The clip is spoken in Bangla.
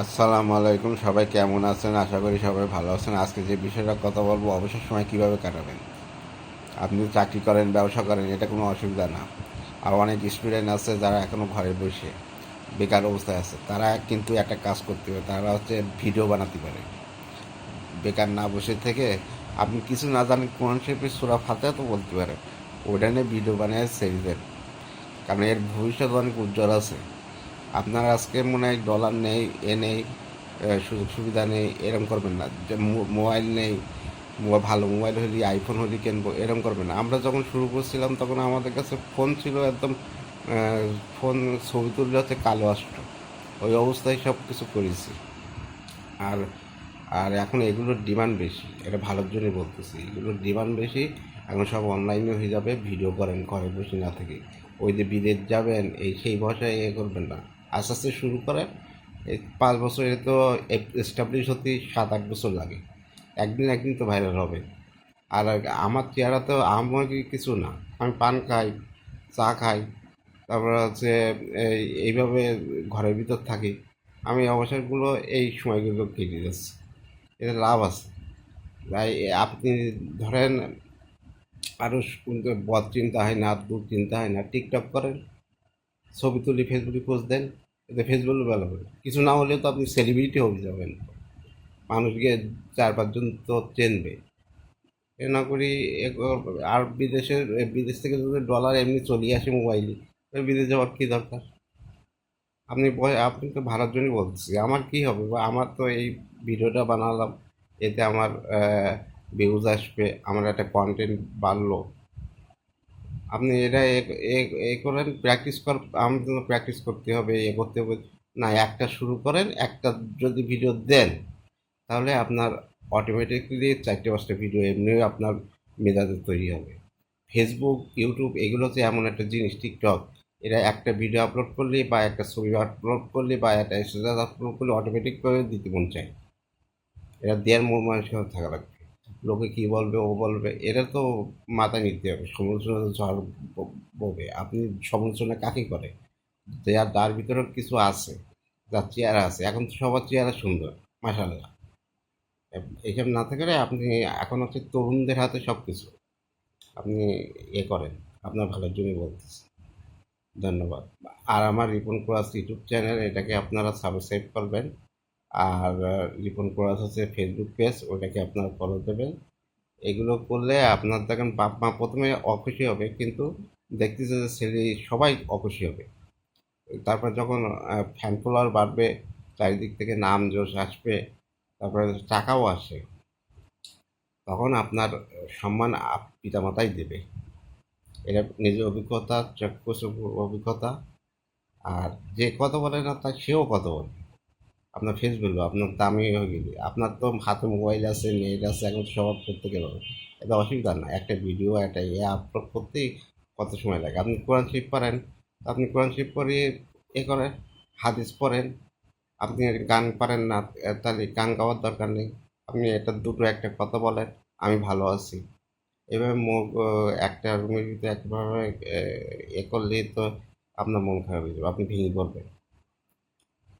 আসসালামু আলাইকুম, সবাই কেমন আছেন? আশা করি সবাই ভালো আছেন। আজকে যে বিষয়টা কথা বলব, অবসর সময় কীভাবে কাটাবেন? আপনি চাকরি করেন, ব্যবসা করেন, এটা কোনো অসুবিধা না। আর অনেক স্টুডেন্ট আছে যারা এখনও ঘরে বসে বেকার অবস্থায় আছে। তারা কিন্তু একটা কাজ করতে পারে। তারা হচ্ছে ভিডিও বানাতে পারে। বেকার না বসে থেকে আপনি কিছু না জানেন কোরআন শরীফের সুরা ফাতে তো বলতে পারেন ওইটা নিয়ে ভিডিও বানিয়ে দেন। কারণ এর ভবিষ্যৎ অনেক উজ্জ্বল আছে। আপনার আজকে মনে হয় ডলার নেই, এ নেই সুযোগ সুবিধা নেই, এরম করবেন না। যে মোবাইল নেই ভালো মোবাইল হলে আইফোন হলি কিনবো, এরম করবেন না। আমরা যখন শুরু করছিলাম তখন আমাদের কাছে ফোন ছিল একদম ফোন ছবি তুললে হচ্ছে কালো আসতো। ওই অবস্থায় সব কিছু করেছি। আর আর এখন এগুলোর ডিমান্ড বেশি। এটা ভালোর জন্যই বলতেছি। এগুলোর ডিমান্ড বেশি, এখন সব অনলাইনে হয়ে যাবে ভিডিও করেন, ঘরে বসে না থেকে। ওই যে বিদেশ যাবেন, এই সেই ভাষায় এ করবেন না। আস্তে আস্তে শুরু করেন পাঁচ বছর তো এস্টাবলিশ হতে সাত আট বছর লাগে। একদিন একদিন তো ভাইরাল হবে। আর আমার চেহারা তো আমার কিছু না। আমি পান খাই, চা খাই, তারপর হচ্ছে এই, এইভাবে ঘরের ভিতর থাকি। আমি অবসরগুলো এই সময়গুলো কেটে যাচ্ছে। এতে লাভ আছে। তাই আপনি ধরেন আরও বদ চিন্তা হয় না দূর চিন্তা হয় না, টিকটক করেন। ছবি তুলি ফেসবুকে পোস্ট দেন, এতে ফেসবুকে ভালো হবে। কিছু না হলেও তো আপনি সেলিব্রিটি হয়ে যাবেন। মানুষকে চার পাঁচজন তো চেনবে। এ না করি আর বিদেশের বিদেশ থেকে যদি ডলার এমনি চলে আসে মোবাইলে বিদেশ যাওয়ার কী দরকার? আপনি আপনি তো ভাড়ার জন্যই বলতেছি, আমার কি হবে? বা আমার তো এই ভিডিওটা বানালাম, এতে আমার ভিউজ আসবে, আমার একটা কন্টেন্ট বাড়লো। আপনি এটা এ- করেন প্র্যাকটিস কর আমার জন্য প্র্যাকটিস করতে হবে, এ করতে হবে। না, একটা শুরু করেন, একটা যদি ভিডিও দেন, তাহলে আপনার অটোমেটিকলি চারটে পাঁচটা ভিডিও এমনিও আপনার মেজাজে তৈরি হবে। ফেসবুক ইউটিউব এগুলো হচ্ছে এমন একটা জিনিস টিকটক এরা একটা ভিডিও আপলোড করলে বা একটা ছবি আপলোড করলে বা একটা স্ট্যাটাস আপলোড করলে অটোমেটিকভাবে দিতে মন চায়। এরা দেড় মন মানুষের থাকা লাগবে। লোকে কী বলবে, ও বলবে, এটা তো মাথায় নিতে হবে। সমালোচনা তো ঝড় ব- ববে। আপনি সমালোচনা কাকে করে? যার তার ভিতরে কিছু আছে যার চেয়ারা আছে। এখন তো সবার চেয়ারা সুন্দর মাসাল্লাহ এইসব না থাকলে আপনি, এখন হচ্ছে তরুণদের হাতে সব কিছু আপনি এ করেন, আপনার ভালোর জন্যই বলতেছি। ধন্যবাদ। আর আমার রিপন কোরাস ইউটিউব চ্যানেল, এটাকে আপনারা সাবস্ক্রাইব করবেন। আর রিপন কোরাস হচ্ছে ফেসবুক পেজ ওটাকে আপনারা ফলো দেবেন। এগুলো করলে আপনার দেখেন বাপ মা প্রথমে অখুশি হবে, কিন্তু দেখতেছে যে ছেলে সবাই অখুশি হবে। তারপর যখন ফ্যান ফলোয়ার বাড়বে, চারিদিক থেকে নাম যশ আসবে, তারপরে টাকাও আসে। তখন আপনার সম্মান পিতামাতাই দেবে। এটা নিজের অভিজ্ঞতা চক্ষুষ অভিজ্ঞতা। আর যে কথা বলে না, তা সেও কথা বলে। আপনার ফেস বলব আপনার দামি হয়ে গেলে, আপনার তো হাতে মোবাইল আছে নেট আছে, এখন সব করতে গেলে এটা অসুবিধা না, একটা ভিডিও একটা ইয়ে আপলোড করতেই কত সময় লাগে? আপনি কোরআন শরীফ পড়েন আপনি কোরআন শরীফ পড়ে এ করেন, হাদিস পড়েন, আপনি গান পারেন না তাহলে গান গাওয়ার দরকার নেই। আপনি এটা দুটো, একটা কথা বলেন, আমি ভালো আছি। এভাবে মুখ একটা রুমের ভিতরে একভাবে এ করলেই তো আপনার মন খারাপ হয়ে যাবে, আপনি ভেঙে পড়বেন।